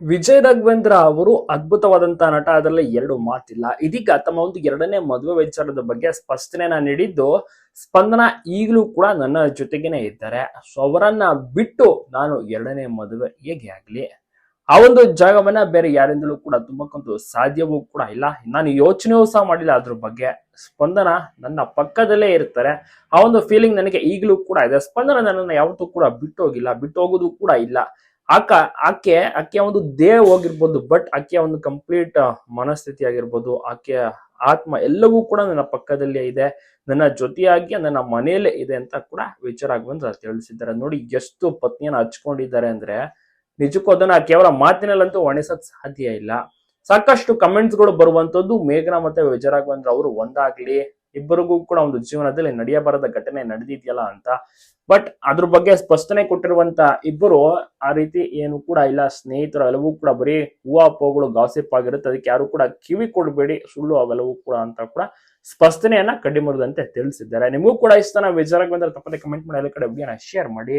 ವಿಜಯ್ ರಾಘವೇಂದ್ರ ಅವರು ಅದ್ಭುತವಾದಂತಹ ನಟ, ಅದರಲ್ಲಿ ಎರಡು ಮಾತಿಲ್ಲ. ಇದೀಗ ತಮ್ಮ ಒಂದು ಎರಡನೇ ಮದುವೆ ವಿಚಾರದ ಬಗ್ಗೆ ಸ್ಪಷ್ಟನೆಯನ್ನ ನೀಡಿದ್ದು, ಸ್ಪಂದನ ಈಗಲೂ ಕೂಡ ನನ್ನ ಜೊತೆಗೇನೆ ಇದ್ದಾರೆ. ಸೊ ಅವರನ್ನ ಬಿಟ್ಟು ನಾನು ಎರಡನೇ ಮದುವೆ ಹೇಗೆ ಆಗ್ಲಿ? ಆ ಒಂದು ಜಾಗವನ್ನ ಬೇರೆ ಯಾರಿಂದಲೂ ಕೂಡ ತುಂಬಕ್ಕಂತೂ ಸಾಧ್ಯವೂ ಕೂಡ ಇಲ್ಲ. ನಾನು ಯೋಚನೆಯೂ ಸಹ ಮಾಡಿಲ್ಲ ಅದ್ರ ಬಗ್ಗೆ. ಸ್ಪಂದನ ನನ್ನ ಪಕ್ಕದಲ್ಲೇ ಇರ್ತಾರೆ. ಆ ಒಂದು ಫೀಲಿಂಗ್ ನನಗೆ ಈಗಲೂ ಕೂಡ ಇದೆ. ಸ್ಪಂದನ ನನ್ನನ್ನು ಯಾವತ್ತೂ ಕೂಡ ಬಿಟ್ಟೋಗಿಲ್ಲ. ಬಿಟ್ಟೋಗೋದು ಕೂಡ ಇಲ್ಲ. ಆಕ, ಆಕೆ ಆಕೆಯ ಒಂದು ದೇಹ ಹೋಗಿರ್ಬೋದು ಬಟ್ ಆಕೆಯ ಒಂದು ಕಂಪ್ಲೀಟ್ ಮನಸ್ಥಿತಿ ಆಗಿರ್ಬೋದು, ಆಕೆಯ ಆತ್ಮ ಎಲ್ಲವೂ ಕೂಡ ನನ್ನ ಪಕ್ಕದಲ್ಲೇ ಇದೆ, ನನ್ನ ಜೊತೆಯಾಗಿ, ನನ್ನ ಮನೆಯಲ್ಲೇ ಇದೆ ಅಂತ ಕೂಡ ವಿಚಾರ ಬಂದು ತಿಳಿಸಿದ್ದಾರೆ. ನೋಡಿ, ಎಷ್ಟು ಪತ್ನಿಯನ್ನ ಹಚ್ಕೊಂಡಿದ್ದಾರೆ ಅಂದ್ರೆ, ನಿಜಕ್ಕೂ ಅದನ್ನ ಕೇವಲ ಮಾತಿನಲ್ಲಂತೂ ವರ್ಣಿಸಕ್ ಸಾಧ್ಯ ಇಲ್ಲ. ಸಾಕಷ್ಟು ಕಮೆಂಟ್ಸ್ಗಳು ಬರುವಂತದ್ದು ಮೇಘನಾ ಮತ್ತೆ ವಿಜಯರಾಘವೇಂದ್ರ ಅವರು ಒಂದಾಗ್ಲಿ ಇಬ್ಬರಿಗೂ ಕೂಡ ಒಂದು ಜೀವನದಲ್ಲಿ ನಡೆಯಬಾರದ ಘಟನೆ ನಡೆದಿದೆಯಲ್ಲ ಅಂತ. ಬಟ್ ಅದ್ರ ಬಗ್ಗೆ ಸ್ಪಷ್ಟನೆ ಕೊಟ್ಟಿರುವಂತ ಇಬ್ಬರು ಆ ರೀತಿ ಏನು ಕೂಡ ಇಲ್ಲ. ಸ್ನೇಹಿತರು ಎಲ್ಲವೂ ಕೂಡ ಬರೀ ಹೂವಾಪೋಗಳು ಗಾಸಿಪ್ ಆಗಿರುತ್ತೆ. ಅದಕ್ಕೆ ಯಾರು ಕೂಡ ಕಿವಿ ಕೊಡಬೇಡಿ, ಸುಳ್ಳು ಅವೆಲ್ಲವೂ ಕೂಡ ಅಂತ ಕೂಡ ಸ್ಪಷ್ಟನೆಯನ್ನ ಕಡಿಮರದಂತೆ ತಿಳಿಸಿದ್ದಾರೆ. ನಿಮಗೂ ಕೂಡ ಇಷ್ಟನ ವಿಚಾರಕ್ಕೆ ಬಂದ್ರೆ ತಪ್ಪದೆ ಕಮೆಂಟ್ ಮಾಡಿ ಎಲ್ಲ ಕಡೆ ಶೇರ್ ಮಾಡಿ.